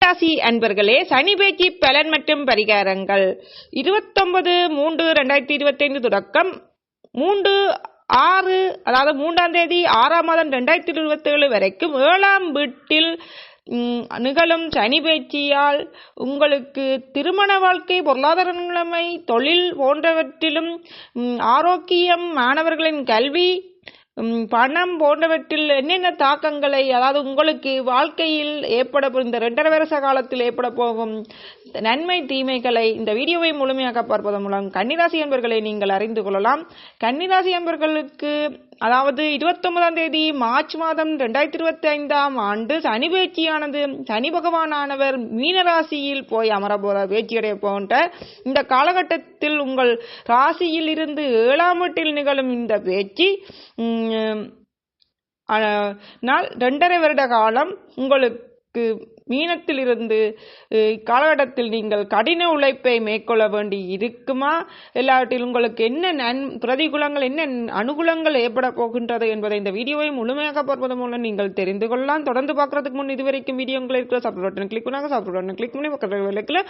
ராசி அன்பர்களே சனி பேச்சு பலன் மற்றும் பரிகாரங்கள். இருபத்தொன்பது மூன்று ரெண்டாயிரத்தி இருபத்தைந்து தொடக்கம். மூன்று ஆறு அதாவது மூன்றாம் தேதி ஆறாம் மாதம் ரெண்டாயிரத்தி இருபத்தேழு வரைக்கும் ஏழாம் வீட்டில் நிகழும் சனி பேச்சியால் உங்களுக்கு திருமண வாழ்க்கை பொருளாதார நிலைமை தொழில் போன்றவற்றிலும் ஆரோக்கியம் மாணவர்களின் கல்வி பணம் போன்றவற்றில் என்னென்ன தாக்கங்களை அதாவது உங்களுக்கு வாழ்க்கையில் ஏற்பட இந்த ரெண்டரை வருஷ காலத்தில் ஏற்பட போகும் நன்மை தீமைகளை இந்த வீடியோவை முழுமையாக பார்ப்பதன் மூலம் கன்னிராசி என்பர்களை நீங்கள் அறிந்து கொள்ளலாம். கன்னிராசி என்பர்களுக்கு அதாவது இருபத்தொன்பதாம் தேதி மார்ச் மாதம் ரெண்டாயிரத்தி இருபத்தி ஐந்தாம் ஆண்டு சனி பேச்சியானது சனி பகவானானவர் மீனராசியில் போய் அமர போற பேச்சியடைய போன்ற இந்த காலகட்டத்தில் உங்கள் ராசியில் இருந்து ஏழாம் வீட்டில் நிகழும் இந்த பேச்சு உம், நாள் ரெண்டரை வருட காலம் உங்களுக்கு மீனத்திலிருந்து காலகட்டத்தில் இக்காலகட்டத்தில் நீங்கள் கடின உழைப்பை மேற்கொள்ள வேண்டி இருக்குமா? இல்லாவற்றில் உங்களுக்கு என்ன நன் பிரதிகூலங்கள் என்ன அனுகூலங்கள் ஏற்பட போகின்றது என்பதை இந்த வீடியோவை முழுமையாக பார்ப்பதன் மூலம் நீங்கள் தெரிந்து கொள்ளலாம். தொடர்ந்து பார்க்கறதுக்கு முன் இதுவரைக்கும் வீடியோங்கள் இருக்கிற சப்ஸ்கிரைப் பட்டன் கிளிக் பண்ணாங்க. சப்ஸ்கிரைப் பட்டன் கிளிக் பண்ணி பக்கத்தில் விளக்கில்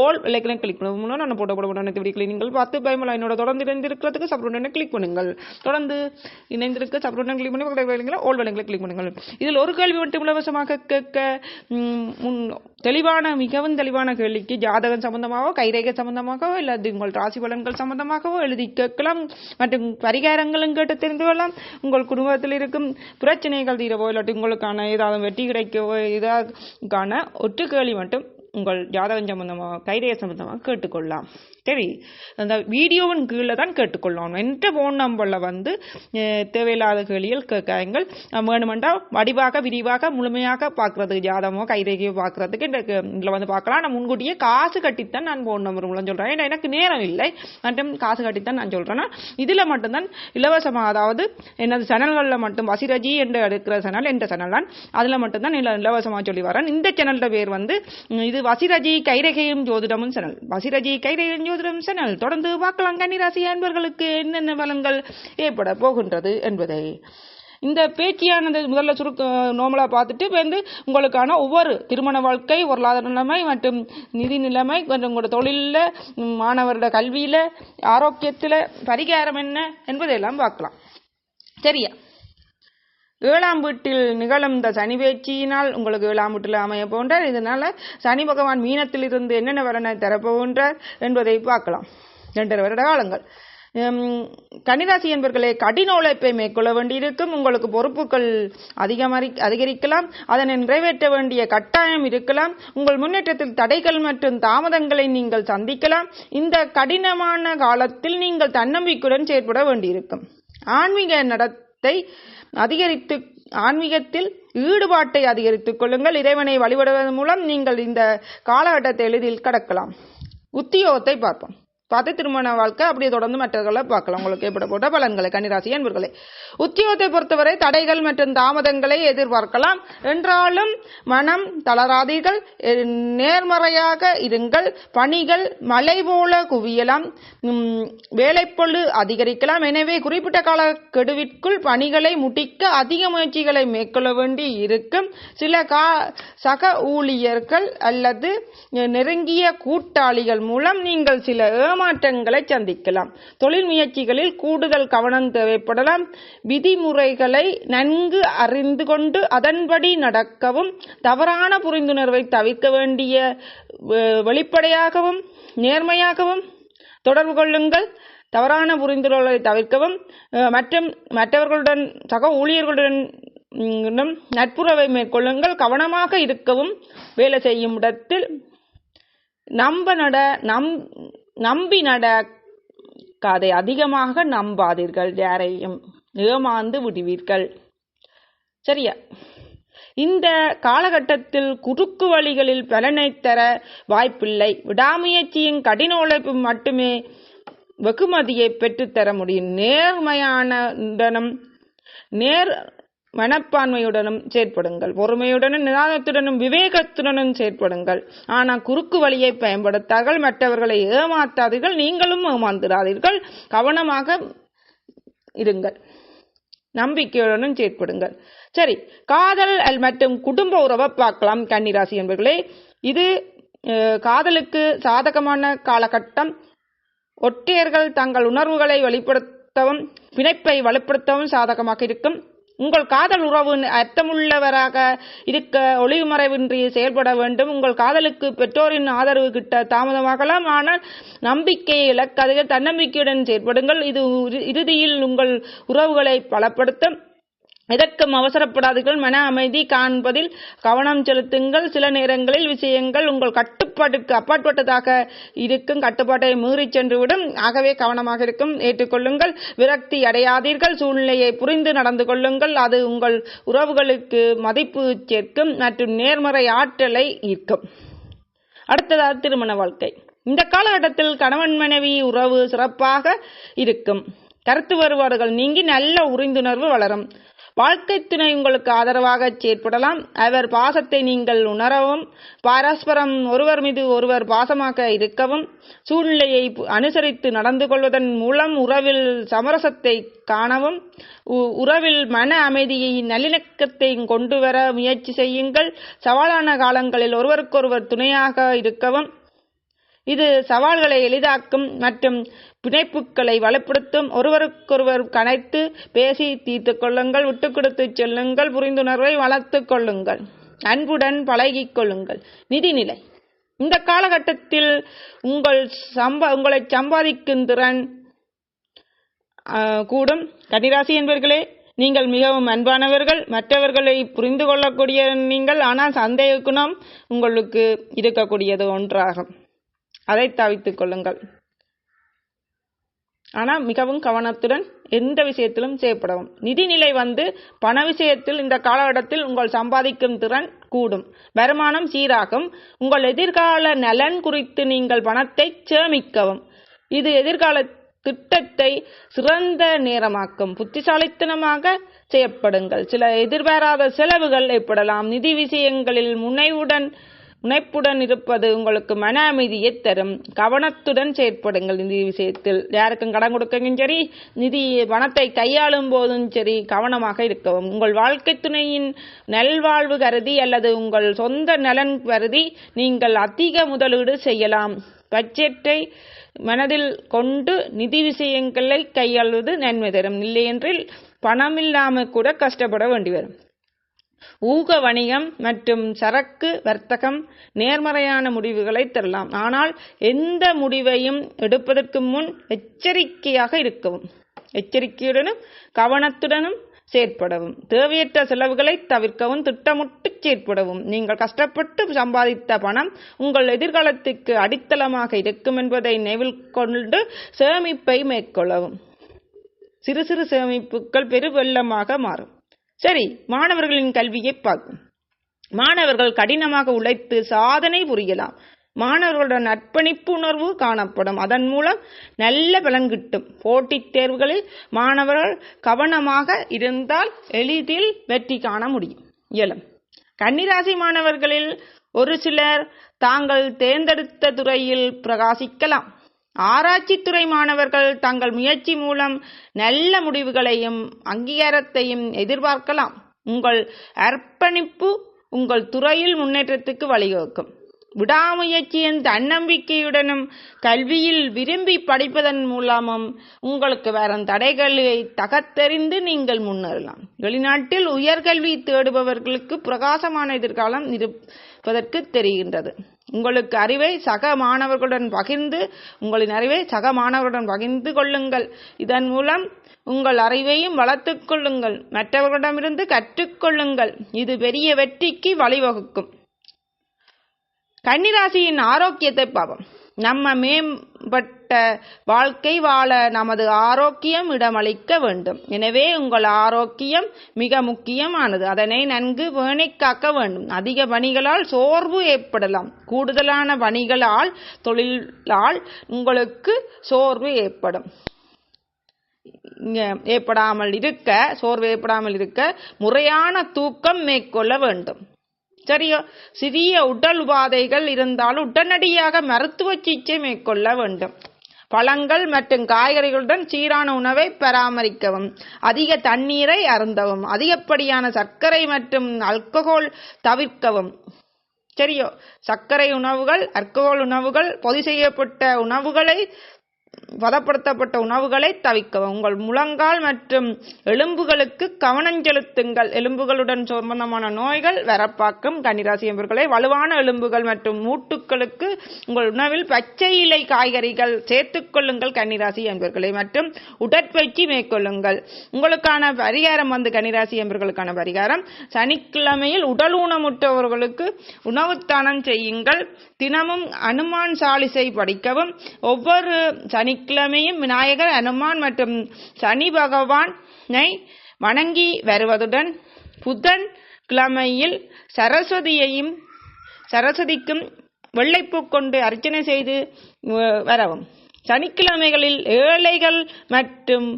ஓல் விளக்கில் கிளிக் பண்ண மூலம் நான் போட்ட போட அனைத்து வீடியோக்களை நீங்கள் பார்த்து பயமலா என்னோட தொடர்ந்து இணைந்திருக்கிறதுக்கு சப்ஸ்கிரைப் பட்டன் கிளிக் பண்ணுங்கள். தொடர்ந்து இணைந்திருக்க சப்ஸ்கிரைப் பட்டன் கிளிக் பண்ணி பக்கத்தில் விளக்கில் ஓல் விளக்கில் கிளிக் பண்ணுங்கள். இதில் ஒரு கேள்வி மட்டும் இலவசமாக கேட்க முன் தெளிவான மிகவும் தெளிவான கேள்விக்கு ஜாதகம் சம்பந்தமாகவோ கைரேகை சம்பந்தமாகவோ அல்லது உங்கள் ராசி பலன்கள் சம்பந்தமாகவோ எழுதி கேட்கலாம். மற்றும் பரிகாரங்களும் கேட்டு தெரிந்து கொள்ளலாம். உங்கள் குடும்பத்தில் இருக்கும் பிரச்சனைகள் தீரவோ இல்லாட்டி உங்களுக்கான ஏதாவது வெற்றி கிடைக்கவோ இதற்கான ஒற்று கேள்வி மட்டும் உங்கள் ஜாதகம் சம்பந்தமாக கைரேக சம்பந்தமாக கேட்டுக்கொள்ளலாம். சரி அந்த வீடியோவின் கீழே தான் கேட்டுக்கொள்ளணும். என்ற ஃபோன் நம்பரில் வந்து தேவையில்லாத கேள்விகள் கேட்காங்கள் வேணுமெண்டா வடிவாக விரிவாக முழுமையாக பார்க்குறதுக்கு ஜாதகமோ கைரேகையோ பார்க்குறதுக்கு இந்த இதில் வந்து பார்க்கலாம். நான் முன்கூட்டியே காசு கட்டித்தான் நான் ஃபோன் நம்பர் மூலம் சொல்கிறேன் ஏன்னா எனக்கு நேரம் இல்லை. மற்றும் காசு கட்டித்தான் நான் சொல்கிறேன்னா இதில் மட்டும்தான் இலவசமாக அதாவது எனது சேனல்களில் மட்டும் வசிரஜி என்று எடுக்கிற சேனல் என்ற சேனல் தான் அதில் மட்டும்தான் இல்லை இலவசமாக சொல்லி வரேன் இந்த சேனலோட பேர் வந்து இது வசிரஜி கைரகையும் ஜோதிடமும் சேனல். வசிரஜி கைரகையும் ஜோதிடம் சேனல். தொடர்ந்து பார்க்கலாம் கன்னிராசி அன்பர்களுக்கு என்னென்ன பலன்கள் ஏற்பட போகின்றது என்பதை. இந்த பேச்சியானது முதல்ல சுருக்க நோமலாக பார்த்துட்டு வந்து உங்களுக்கான ஒவ்வொரு திருமண வாழ்க்கை பொருளாதார நிலைமை மற்றும் நிதி நிலைமை மற்றும் உங்களோட தொழிலில் மாணவரோட கல்வியில ஆரோக்கியத்துல பரிகாரம் என்ன என்பதையெல்லாம் பார்க்கலாம். சரியா? ஏழாம் வீட்டில் நிகழும் இந்த சனி பேச்சியினால் உங்களுக்கு ஏழாம் வீட்டில் அமைய போன்றார். இதனால சனி பகவான் மீனத்திலிருந்து என்னென்ன வரனை தரப்போகின்றார் என்பதை பார்க்கலாம். இரண்டரை வருட காலங்கள். கன்னிராசி என்பர்களே கடின உழைப்பை மேற்கொள்ள வேண்டியிருக்கும். உங்களுக்கு பொறுப்புகள் அதிகமரி அதிகரிக்கலாம். அதனை நிறைவேற்ற வேண்டிய கட்டாயம் இருக்கலாம். உங்கள் முன்னேற்றத்தில் தடைகள் மற்றும் தாமதங்களை நீங்கள் சந்திக்கலாம். இந்த கடினமான காலத்தில் நீங்கள் தன்னம்பிக்கையுடன் செயற்பட வேண்டியிருக்கும். ஆன்மீக நடத்தை அதிகரித்து ஆன்மீகத்தில் ஈடுபாட்டை அதிகரித்துக் கொள்ளுங்கள். இறைவனை வழிபடுவதன் மூலம் நீங்கள் இந்த காலகட்டத்தை எளிதில் கடக்கலாம். உத்தியோகத்தை பார்ப்போம். பார்த்து திருமண வாழ்க்கை அப்படியே தொடர்ந்து மற்றவர்களை பார்க்கலாம். உங்களுக்கு ஏற்பட போட்ட பலன்களை கன்னிராசி என்பர்களே உத்தியோகத்தை பொறுத்தவரை தடைகள் மற்றும் தாமதங்களை எதிர்பார்க்கலாம். என்றாலும் மனம் தளராதீர்கள். நேர்மறையாக இருங்கள். பணிகள் மலை போல குவியலாம். வேலைப்பொழு அதிகரிக்கலாம். எனவே குறிப்பிட்ட கால கெடுவிற்குள் பணிகளை முடிக்க அதிக முயற்சிகளை மேற்கொள்ள வேண்டி இருக்கும். சில கா சக ஊழியர்கள் அல்லது நெருங்கிய கூட்டாளிகள் மூலம் நீங்கள் சில ஏமாற்றங்களை சந்திக்கலாம். தொழில் முயற்சிகளில் கூடுதல் கவனம் தேவைப்படலாம். விதிமுறைகளை நன்கு அறிந்து கொண்டு அதன்படி நடக்கவும் தவறான புரிந்துணர்வை தவிர்க்க வேண்டிய வெளிப்படையாகவும் நேர்மையாகவும் தொடர்பு கொள்ளுங்கள். தவறான புரிந்துணர்வை தவிர்க்கவும் மற்றும் மற்றவர்களுடன் சக ஊழியர்களுடன் நட்புறவை மேற்கொள்ளுங்கள். கவனமாக இருக்கவும் வேலை செய்யும் இடத்தில் நம்ப நட நம் நம்பி நடக்காதை அதிகமாக நம்பாதீர்கள் யாரையும் ஏமாந்து விடுவீர்கள். சரியா? இந்த காலகட்டத்தில் குறுக்கு வழிகளில் பலனை தர வாய்ப்பில்லை. விடாமுயற்சியின் கடின உழைப்பு மட்டுமே வெகுமதியை பெற்றுத்தர முடியும். நேர்மையான நேர் மனப்பான்மையுடனும் செயற்படுங்கள். பொறுமையுடனும் நிதானத்துடனும் விவேகத்துடனும் செயற்படுங்கள். ஆனால் குறுக்கு வழியை பயன்படுத்தார்கள் மற்றவர்களை ஏமாற்றாதீர்கள் நீங்களும் ஏமாந்துடாதீர்கள். கவனமாக இருங்கள். நம்பிக்கையுடனும் செயற்படுங்கள். சரி காதல் அல் மற்றும் குடும்ப உறவை பார்க்கலாம் கன்னிராசி என்பர்களே. இது காதலுக்கு சாதகமான காலகட்டம். ஒற்றையர்கள் தங்கள் உணர்வுகளை வெளிப்படுத்தவும் பிணைப்பை வலுப்படுத்தவும் சாதகமாக இருக்கும். உங்கள் காதல் உறவு அர்த்தமுள்ளவராக இருக்க ஒளிவுமறைவின்றி செயல்பட வேண்டும். உங்கள் காதலுக்கு பெற்றோரின் ஆதரவு கிட்ட தாமதமாகலாம். ஆனால் நம்பிக்கையை இழக்காதீர்கள் தன்னம்பிக்கையுடன் செயல்படுங்கள் இது இறுதியில் உங்கள் உறவுகளை பலப்படுத்தும். எதற்கும் அவசரப்படாதீர்கள். மன அமைதி காண்பதில் கவனம் செலுத்துங்கள். சில நேரங்களில் விஷயங்கள் உங்கள் கட்டுப்பாட்டுக்கு அப்பாற்பட்டதாக இருக்கும். கட்டுப்பாட்டை மீறி சென்றுவிடும். ஆகவே கவனமாக இருக்கும். ஏற்றுக்கொள்ளுங்கள். விரக்தி அடையாதீர்கள். சூழ்நிலையை புரிந்து நடந்து கொள்ளுங்கள். அது உங்கள் உறவுகளுக்கு மதிப்பு சேர்க்கும். மற்றும் நேர்மறை ஆற்றலை ஈர்க்கும். அடுத்ததாக திருமண வாழ்க்கை. இந்த காலகட்டத்தில் கணவன் மனைவி உறவு சிறப்பாக இருக்கும். கருத்து வேறுபாடுகள் நீங்கி நல்ல உறிந்துணர்வு வளரும். வாழ்க்கை துணை உங்களுக்கு ஆதரவாக செயற்படலாம். அவர் பாசத்தை நீங்கள் உணரவும் பரஸ்பரம் ஒருவர் மீது ஒருவர் பாசமாக இருக்கவும் சூழ்நிலையை அனுசரித்து நடந்து கொள்வதன் மூலம் உறவில் சமரசத்தை காணவும் உ- உறவில் மன அமைதியை நல்லிணக்கத்தை கொண்டு வர முயற்சி செய்யுங்கள். சவாலான காலங்களில் ஒருவருக்கொருவர் துணையாக இருக்கவும் இது சவால்களை எளிதாக்கும் மற்றும் பிணைப்புகளை வலுப்படுத்தும். ஒருவருக்கொருவர் கனைத்து பேசி தீர்த்து கொள்ளுங்கள் விட்டு கொடுத்து செல்லுங்கள் புரிந்துணர்வை வளர்த்துக் கொள்ளுங்கள் அன்புடன் பழகிக் கொள்ளுங்கள். நிதிநிலை. இந்த காலகட்டத்தில் உங்கள் சம்ப உங்களை சம்பாதிக்கும் திறன் கூடும். கன்னிராசி என்பவர்களே நீங்கள் மிகவும் அன்பானவர்கள் மற்றவர்களை புரிந்து கொள்ளக்கூடிய நீங்கள் ஆனால் சந்தேக குணம் உங்களுக்கு இருக்கக்கூடியது ஒன்றாகும். அதை தவித்துக் கொள்ளுங்கள். ஆனால் மிகவும் கவனத்துடன் எந்த விஷயத்திலும் செய்யப்படவும் நிதிநிலை வந்து பண விஷயத்தில் இந்த காலகட்டத்தில் உங்கள் சம்பாதிக்கும் திறன் கூடும். வருமானம் சீராகும். உங்கள் எதிர்கால நலன் குறித்து நீங்கள் பணத்தை சேமிக்கவும். இது எதிர்கால திட்டத்தை சிறந்த நேரமாக்கும். புத்திசாலித்தனமாக செய்யப்படுங்கள் சில எதிர்பாராத செலவுகள் ஏற்படலாம். நிதி விஷயங்களில் முனைவுடன் முனைப்புடன் இருப்பது உங்களுக்கு மன அமைதியை தரும். கவனத்துடன் செயற்படுங்கள் நிதி விஷயத்தில். யாருக்கும் கடன் கொடுக்கவும் சரி நிதி பணத்தை கையாளும் போதும் சரி கவனமாக இருக்கவும். உங்கள் வாழ்க்கை துணையின் நல்வாழ்வு கருதி அல்லது உங்கள் சொந்த நலன் கருதி நீங்கள் அதிக முதலீடு செய்யலாம். பட்ஜெட்டை மனதில் கொண்டு நிதி விஷயங்களை கையாள்வது நன்மை தரும். இல்லையென்றில் பணமில்லாமல் கூட கஷ்டப்பட வேண்டி வரும் ஊக வணிகம் மற்றும் சரக்கு வர்த்தகம் நேர்மறையான முடிவுகளை தரலாம். ஆனால் எந்த முடிவையும் எடுப்பதற்கு முன் எச்சரிக்கையாக இருக்கவும் எச்சரிக்கையுடனும் கவனத்துடனும் செயற்படவும் தேவையற்ற செலவுகளை தவிர்க்கவும் திட்டமிட்டு செயற்படவும். நீங்கள் கஷ்டப்பட்டு சம்பாதித்த பணம் உங்கள் எதிர்காலத்துக்கு அடித்தளமாக இருக்கும் என்பதை நினைவில் கொண்டு சேமிப்பை மேற்கொள்ளவும். சிறு சிறு சேமிப்புகள் பெருவெள்ளமாக மாறும். சரி மாணவர்களின் கல்வியை பார்க்கும் மாணவர்கள் கடினமாக உழைத்து சாதனை புரியலாம். மாணவர்களுடன் அர்ப்பணிப்பு உணர்வு காணப்படும். அதன் மூலம் நல்ல பலன் கிட்டும். போட்டித் தேர்வுகளில் மாணவர்கள் கவனமாக இருந்தால் எளிதில் வெற்றி காண முடியும். இயலும். கன்னிராசி மாணவர்களில் ஒரு சிலர் தாங்கள் தேர்ந்தெடுத்த துறையில் பிரகாசிக்கலாம். ஆராய்ச்சித்துறை மாணவர்கள் தங்கள் முயற்சி மூலம் நல்ல முடிவுகளையும் அங்கீகாரத்தையும் எதிர்பார்க்கலாம். உங்கள் அர்ப்பணிப்பு உங்கள் துறையில் முன்னேற்றத்துக்கு வழிவகுக்கும். விடாமுயற்சியின் தன்னம்பிக்கையுடனும் கல்வியில் விரும்பி படிப்பதன் மூலமும் உங்களுக்கு வரும் தடைகளை தகத்தெறிந்து நீங்கள் முன்னேறலாம். வெளிநாட்டில் உயர்கல்வி தேடுபவர்களுக்கு பிரகாசமான எதிர்காலம் இருப்பதற்கு தெரிகின்றது. உங்களுக்கு அறிவை சக மாணவர்களுடன் பகிர்ந்து உங்களின் அறிவை சக மாணவர்களுடன் பகிர்ந்து கொள்ளுங்கள். இதன் மூலம் உங்கள் அறிவையும் வளர்த்து கொள்ளுங்கள். மற்றவர்களிடமிருந்து கற்றுக்கொள்ளுங்கள் இது பெரிய வெற்றிக்கு வழிவகுக்கும். கன்னிராசியின் ஆரோக்கியத்தை பாவம் நம்ம மேம்பட்ட வாழ்க்கை வாழ நமது ஆரோக்கியம் இடமளிக்க வேண்டும். எனவே உங்கள் ஆரோக்கியம் மிக முக்கியமானது. அதனை நன்கு பேணிக்காக்க வேண்டும். அதிக பணிகளால் சோர்வு ஏற்படலாம். கூடுதலான பணிகளால் தொழிலால் உங்களுக்கு சோர்வு ஏற்படும். ஏற்படாமல் இருக்க சோர்வு ஏற்படாமல் இருக்க முறையான தூக்கம் மேற்கொள்ள வேண்டும். சரியா? சிறிய உடல் உபாதைகள் இருந்தால் உடனடியாக மருத்துவ சிகிச்சை மேற்கொள்ள வேண்டும். பழங்கள் மற்றும் காய்கறிகளுடன் சீரான உணவை பராமரிக்கவும். அதிக தண்ணீரை அருந்தவும். அதிகப்படியான சர்க்கரை மற்றும் அல்கஹோல் தவிர்க்கவும். சரியோ? சர்க்கரை உணவுகள் அல்கஹோல் உணவுகள் பொதி செய்யப்பட்ட உணவுகளை பதப்படுத்தப்பட்ட உணவுகளை தவிக்கவும் உங்கள் முழங்கால் மற்றும் எலும்புகளுக்கு கவனம் செலுத்துங்கள். எலும்புகளுடன் சம்பந்தமான நோய்கள் வரப்பாக்கும் கன்னிராசி என்பவர்களை வலுவான எலும்புகள் மற்றும் மூட்டுக்களுக்கு உங்கள் உணவில் பச்சை இலை காய்கறிகள் சேர்த்துக்கொள்ளுங்கள் கன்னிராசி என்பவர்களை. மற்றும் உடற்பயிற்சி மேற்கொள்ளுங்கள். உங்களுக்கான பரிகாரம் வந்து கன்னிராசி என்பவர்களுக்கான பரிகாரம். சனிக்கிழமையில் உடல் ஊனமுற்றவர்களுக்கு உணவு தானம் செய்யுங்கள். தினமும் அனுமான் சாலிசை படிக்கவும். ஒவ்வொரு சனிக்கிழமையும் விநாயகர் அனுமான் மற்றும் சனி பகவானை வணங்கி வருவதுடன் புதன் கிழமையில் சரஸ்வதியையும் சரஸ்வதிக்கும் வெள்ளைப்பூ கொண்டு அர்ச்சனை செய்து வ- வரவும். சனிக்கிழமைகளில் ஏழைகள் மற்றும்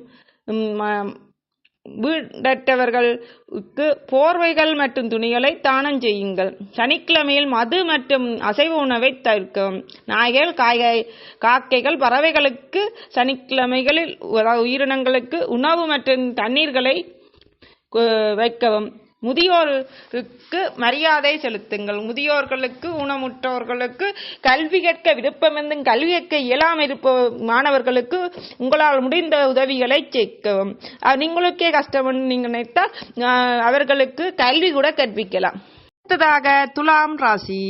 வீடற்றவர்களுக்கு போர்வைகள் மற்றும் துணிகளை தானம் செய்யுங்கள். சனிக்கிழமையில் மது மற்றும் அசைவ உணவை தவிர்க்கவும். நாய்கள் காய்கை காக்கைகள் பறவைகளுக்கு சனிக்கிழமைகளில் உயிரினங்களுக்கு உணவு மற்றும் தண்ணீர்களை வைக்கவும். முதியோருக்கு மரியாதை செலுத்துங்கள். முதியோர்களுக்கு ஊனமுற்றோர்களுக்கு கல்வி கற்க விருப்பமெந்தும் கல்வி கற்க இயலாமல் இருப்ப மாணவர்களுக்கு உங்களால் முடிந்த உதவிகளை சேர்க்கவும். நீங்களுக்கே கஷ்டம் நீங்கள் நினைத்தால் அவர்களுக்கு கல்வி கூட கற்பிக்கலாம். அடுத்ததாக துலாம் ராசி.